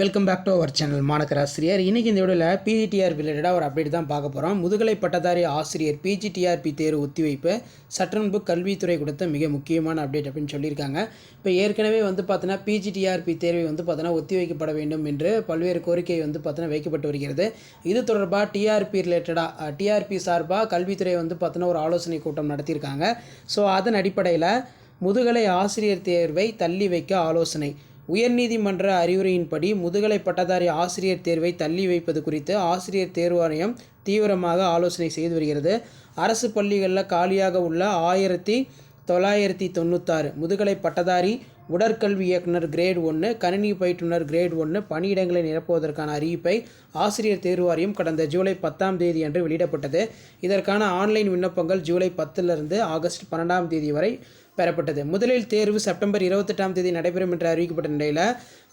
Welcome back to our channel மாணக்கராசிரியர் இன்றைக்கி இந்த வீடியோவில் பிஜிடிஆர் ரிலேட்டடாக ஒரு அப்டேட் தான் பார்க்க போகிறோம் முதுகலை பட்டதாரி ஆசிரியர் பிஜிடிஆர்பி தேர்வு ஒத்திவைப்பு சற்றன்பு கல்வித்துறை கொடுத்த மிக முக்கியமான அப்டேட் அப்படின்னு சொல்லியிருக்காங்க. இப்போ ஏற்கனவே வந்து பார்த்தோன்னா பிஜிடிஆர்பி தேர்வை வந்து பார்த்தோன்னா ஒத்திவைக்கப்பட வேண்டும் என்று பல்வேறு கோரிக்கை வந்து பார்த்தோன்னா வைக்கப்பட்டு வருகிறது. இது தொடர்பாக டிஆர்பி ரிலேட்டடாக டிஆர்பி சார்பாக கல்வித்துறை வந்து பார்த்தோன்னா ஒரு ஆலோசனை கூட்டம் நடத்தியிருக்காங்க. ஸோ அதன் அடிப்படையில் முதுகலை ஆசிரியர் தேர்வை தள்ளி வைக்க ஆலோசனை. உயர்நீதிமன்ற அறிவுரையின்படி முதுகலை பட்டதாரி ஆசிரியர் தேர்வை தள்ளி வைப்பது குறித்து ஆசிரியர் தேர்வாணையம் தீவிரமாக ஆலோசனை செய்து வருகிறது. அரசு பள்ளிகளில் காலியாக உள்ள ஆயிரத்தி தொள்ளாயிரத்தி தொண்ணூத்தாறு முதுகலை பட்டதாரி உடற்கல்வி இயக்குனர் கிரேட் ஒன்று கணினி பயிற்றுனர் கிரேட் ஒன்று பணியிடங்களை நிரப்புவதற்கான அறிவிப்பை ஆசிரியர் தேர்வு வாரியம் கடந்த ஜூலை பத்தாம் தேதி அன்று வெளியிடப்பட்டது. இதற்கான ஆன்லைன் விண்ணப்பங்கள் ஜூலை பத்திலிருந்து ஆகஸ்ட் பன்னெண்டாம் தேதி வரை பெறப்பட்டது. முதலில் தேர்வு செப்டம்பர் இருபத்தெட்டாம் தேதி நடைபெறும் என்று அறிவிக்கப்பட்ட நிலையில்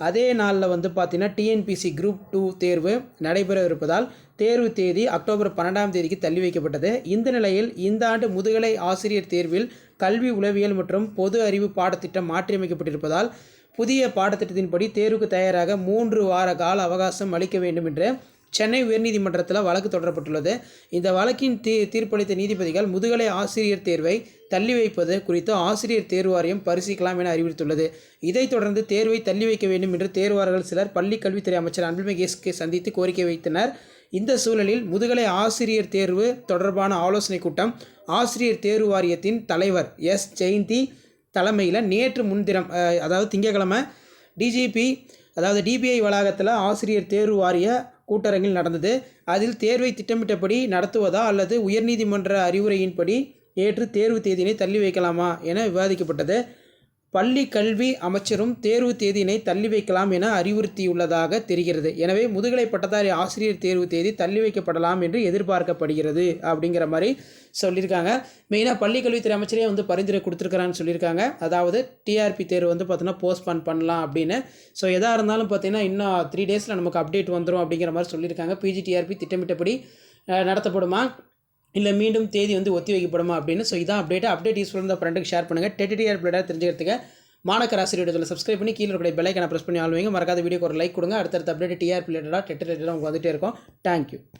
அதே நாளில் வந்து பார்த்தீங்கன்னா டிஎன்பிசி குரூப் டூ தேர்வு நடைபெற இருப்பதால் தேர்வு தேதி அக்டோபர் பன்னெண்டாம் தேதிக்கு தள்ளி வைக்கப்பட்டது. இந்த நிலையில் இந்த ஆண்டு முதுகலை ஆசிரியர் தேர்வில் கல்வி உளவியல் மற்றும் பொது அறிவு பாடத்திட்டம் மாற்றியமைக்கப்பட்டிருப்பதால் புதிய பாடத்திட்டத்தின்படி தேர்வுக்கு தயாராக மூன்று வார கால அவகாசம் அளிக்க வேண்டும் என்று சென்னை உயர்நீதிமன்றத்தில் வழக்கு தொடரப்பட்டுள்ளது. இந்த வழக்கின் தீ தீர்ப்பளித்த நீதிபதிகள் முதுகலை ஆசிரியர் தேர்வை தள்ளி வைப்பது குறித்து ஆசிரியர் தேர்வாரியம் பரிசீலிக்கலாம் என அறிவித்துள்ளது இதைத் தொடர்ந்து தேர்வை தள்ளி வைக்க வேண்டும் என்று தேர்வாளர்கள் சிலர் பள்ளி கல்வித்துறை அமைச்சர் அன்பில் மகேஷ்கை சந்தித்து கோரிக்கை வைத்தனர். இந்த சூழலில் முதுகலை ஆசிரியர் தேர்வு தொடர்பான ஆலோசனை கூட்டம் ஆசிரியர் தேர்வு வாரியத்தின் தலைவர் எஸ். ஜெயந்தி தலைமையில் நேற்று முன்தினம் அதாவது திங்கக்கிழமை டிஜிபி அதாவது டிபிஐ வளாகத்தில் ஆசிரியர் தேர்வு வாரிய கூட்டரங்கில் நடந்தது. அதில் தேர்வை திட்டமிட்டபடி நடத்துவதா அல்லது உயர்நீதிமன்ற அறிவுரையின்படி ஏற்று தேர்வு தேதியினை தள்ளி வைக்கலாமா என விவாதிக்கப்பட்டது. பள்ளி கல்வி அமைச்சரும் தேர்வு தேதியினை தள்ளி வைக்கலாம் என அறிவுறுத்தியுள்ளதாக தெரிகிறது. எனவே முதுகலை பட்டதாரி ஆசிரியர் தேர்வு தேதி தள்ளி வைக்கப்படலாம் என்று எதிர்பார்க்கப்படுகிறது அப்படிங்கிற மாதிரி சொல்லியிருக்காங்க. மெயினாக பள்ளி கல்வித்துறை அமைச்சரே வந்து பரிந்துரை கொடுத்துருக்குறான்னு சொல்லியிருக்காங்க. அதாவது டிஆர்பி தேர்வு வந்து பார்த்தீங்கன்னா போஸ்ட்பான் பண்ணலாம் அப்படின்னு. ஸோ எதாக இருந்தாலும் பார்த்தீங்கன்னா இன்னும் த்ரீ டேஸில் நமக்கு அப்டேட் வந்துடும் அப்படிங்கிற மாதிரி சொல்லியிருக்காங்க. பிஜிடிஆர்பி திட்டமிட்டபடி நடத்தப்படுமா? இல்லை மீண்டும் தேதி வந்து ஒத்தி வைக்கப்படுமா அப்படின்னு. ஸோ இதான் அப்டேட் அப்டேட் யூஸ்ஃபுல் இருந்தால் ஃப்ரெண்டுக்கு ஷேர் பண்ணுங்கள் டெட்டிடிஆர் பிளேடாக தெரிஞ்சுக்கிறதுக்கு மாணக்க ராசிரியத்தில் சப்ஸ்கிரைப் பண்ணி கீழே இருக்கிற பெல்லைக்கான ப்ரெஸ் பண்ணி ஆளுவீங்க. மறக்காத வீடியோக்கு ஒரு லைக் கொடுங்க. அடுத்தடுத்த அப்டேட் டிஆர் ரிலேட்டடாக டெட் ரிலேட்டடாக உங்களுக்கு வந்துகிட்டே இருக்கும். தேங்க்யூ